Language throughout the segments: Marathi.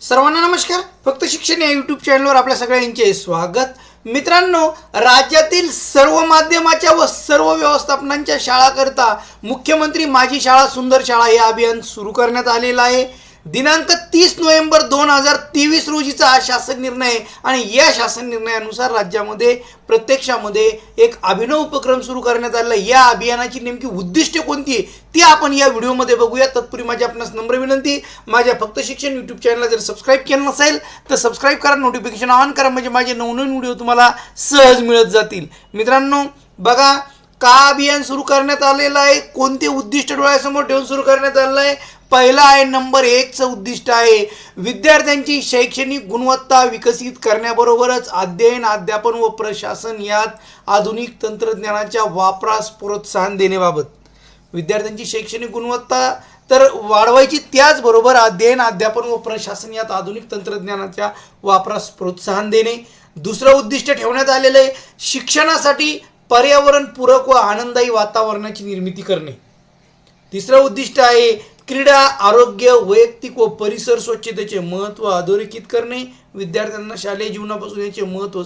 सर्वांना नमस्कार. फक्त शिक्षण या यूट्यूब चॅनलवर आपल्या सगळ्यांचे स्वागत. मित्रांनो राज्यातील सर्व माध्यमाच्या व सर्व व्यवस्थापनांच्या शाळाकरता मुख्यमंत्री माझी शाळा सुंदर शाळा हे अभियान सुरू करण्यात आलेलं आहे. दिनांक तीस नोव्हेंबर दोन हजार तेवीस रोजीचा हा शासन निर्णय आहे. आणि या शासन निर्णयानुसार राज्यामध्ये प्रत्यक्षामध्ये एक अभिनव उपक्रम सुरू करण्यात आलेला या अभियानाची नेमकी उद्दिष्ट कोणती आहे ती आपण या व्हिडिओमध्ये बघूया. तत्पूर्वी माझी आपणास नम्र विनंती माझ्या फक्त शिक्षण यूट्यूब चॅनलला जर सबस्क्राईब केलं नसेल तर सबस्क्राईब करा नोटिफिकेशन ऑन करा. म्हणजे माझे नवनवीन व्हिडिओ तुम्हाला सहज मिळत जातील. मित्रांनो बघा का अभियान सुरू करण्यात आलेलं आहे? कोणते उद्दिष्ट डोळ्यासमोर ठेवून सुरू करण्यात आलेलं आहे? पहिला आहे नंबर एकचं उद्दिष्ट आहे विद्यार्थ्यांची शैक्षणिक गुणवत्ता विकसित करण्याबरोबरच अध्ययन अध्यापन व प्रशासन यात आधुनिक तंत्रज्ञानाच्या वापरास प्रोत्साहन देण्याबाबत. विद्यार्थ्यांची शैक्षणिक गुणवत्ता तर वाढवायची त्याचबरोबर अध्ययन अध्यापन व प्रशासन यात आधुनिक तंत्रज्ञानाच्या वापरास प्रोत्साहन देणे. दुसरं उद्दिष्ट ठेवण्यात आलेलं आहे शिक्षणासाठी पर्यावरणपूरक व आनंददायी वातावरणाची निर्मिती करणे. तिसरं उद्दिष्ट आहे क्रीडा आरोग्य वैयक्तिक व परिसर स्वच्छतेचे महत्त्व अधोरेखित करणे. विद्यार्थ्यांना शालेय जीवनापासून याचे महत्त्व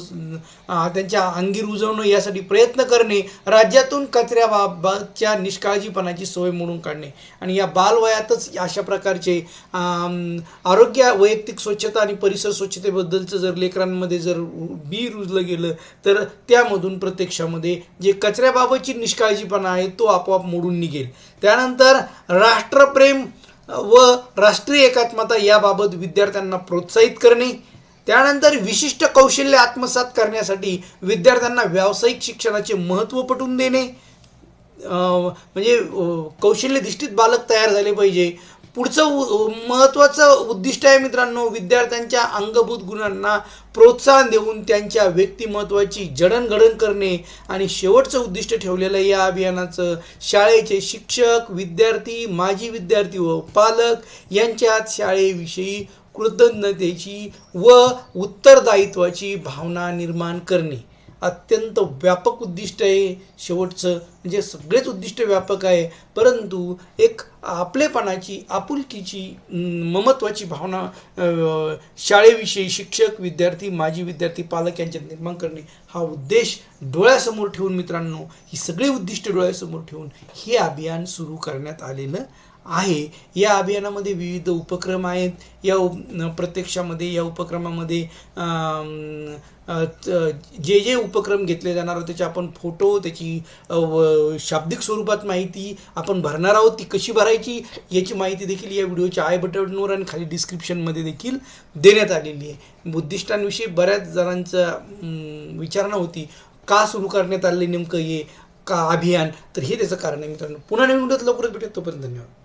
त्यांच्या अंगी रुजवणं यासाठी प्रयत्न करणे राज्यातून कचऱ्याबाबतच्या निष्काळजीपणाची सोय मोडून काढणे आणि या बालवयातच अशा प्रकारचे आरोग्य वैयक्तिक स्वच्छता आणि परिसर स्वच्छतेबद्दलचं जर लेकरांमध्ये जर बी रुजलं गेलं तर त्यामधून प्रत्यक्षामध्ये जे कचऱ्याबाबतची निष्काळजीपणा आहे तो आपोआप मोडून निघेल. त्यानंतर राष्ट्रप्रेम व राष्ट्रीय एकात्मता याबाबत विद्यार्थ्यांना प्रोत्साहित करणे त्यानंतर विशिष्ट कौशल्य आत्मसात करण्यासाठी विद्यार्थ्यांना व्यावसायिक शिक्षणाचे महत्त्व पटवून देणे. म्हणजे कौशल्यधिष्ठित बालक तयार झाले पाहिजे. पुढचं उ- महत्त्वाचं उद्दिष्ट आहे मित्रांनो विद्यार्थ्यांच्या अंगभूत गुणांना प्रोत्साहन देऊन त्यांच्या व्यक्तिमत्वाची जडणघडण करणे आणि शेवटचं उद्दिष्ट ठेवलेलं या अभियानाचं. शाळेचे शिक्षक विद्यार्थी माजी विद्यार्थी व पालक यांच्यात शाळेविषयी कृतज्ञतेची व उत्तरदायित्वाची भावना निर्माण करणे अत्यंत व्यापक उद्दिष्ट आहे. शेवटचं म्हणजे सगळेच उद्दिष्ट व्यापक आहे. परंतु एक आपलेपणाची आपुलकीची ममत्वाची भावना शाळेविषयी शिक्षक विद्यार्थी माजी विद्यार्थी पालक यांच्यात निर्माण करणे हा उद्देश डोळ्यासमोर ठेवून मित्रांनो ही सगळी उद्दिष्ट डोळ्यासमोर ठेवून हे अभियान सुरू करण्यात आलेलं आहे. या अभियानामध्ये विविध उपक्रम आहेत. या उप प्रत्यक्षामध्ये या उपक्रमामध्ये जे जे उपक्रम घेतले जाणार आहेत त्याचे आपण फोटो त्याची व- शाब्दिक स्वरूपात माहिती आपण भरणार आहोत. ती कशी भरायची याची माहिती देखील या व्हिडिओच्या आय बटनवर आणि खाली डिस्क्रिप्शनमध्ये देखील देण्यात आलेली आहे. उद्दिष्टांविषयी बऱ्याच जणांचा विचारणा होती. का सुरू करण्यात आले नेमकं हे का अभियान? तर हे त्याचं कारण आहे मित्रांनो. पुन्हा नवीन लवकरच भेटत तोपर्यंत धन्यवाद.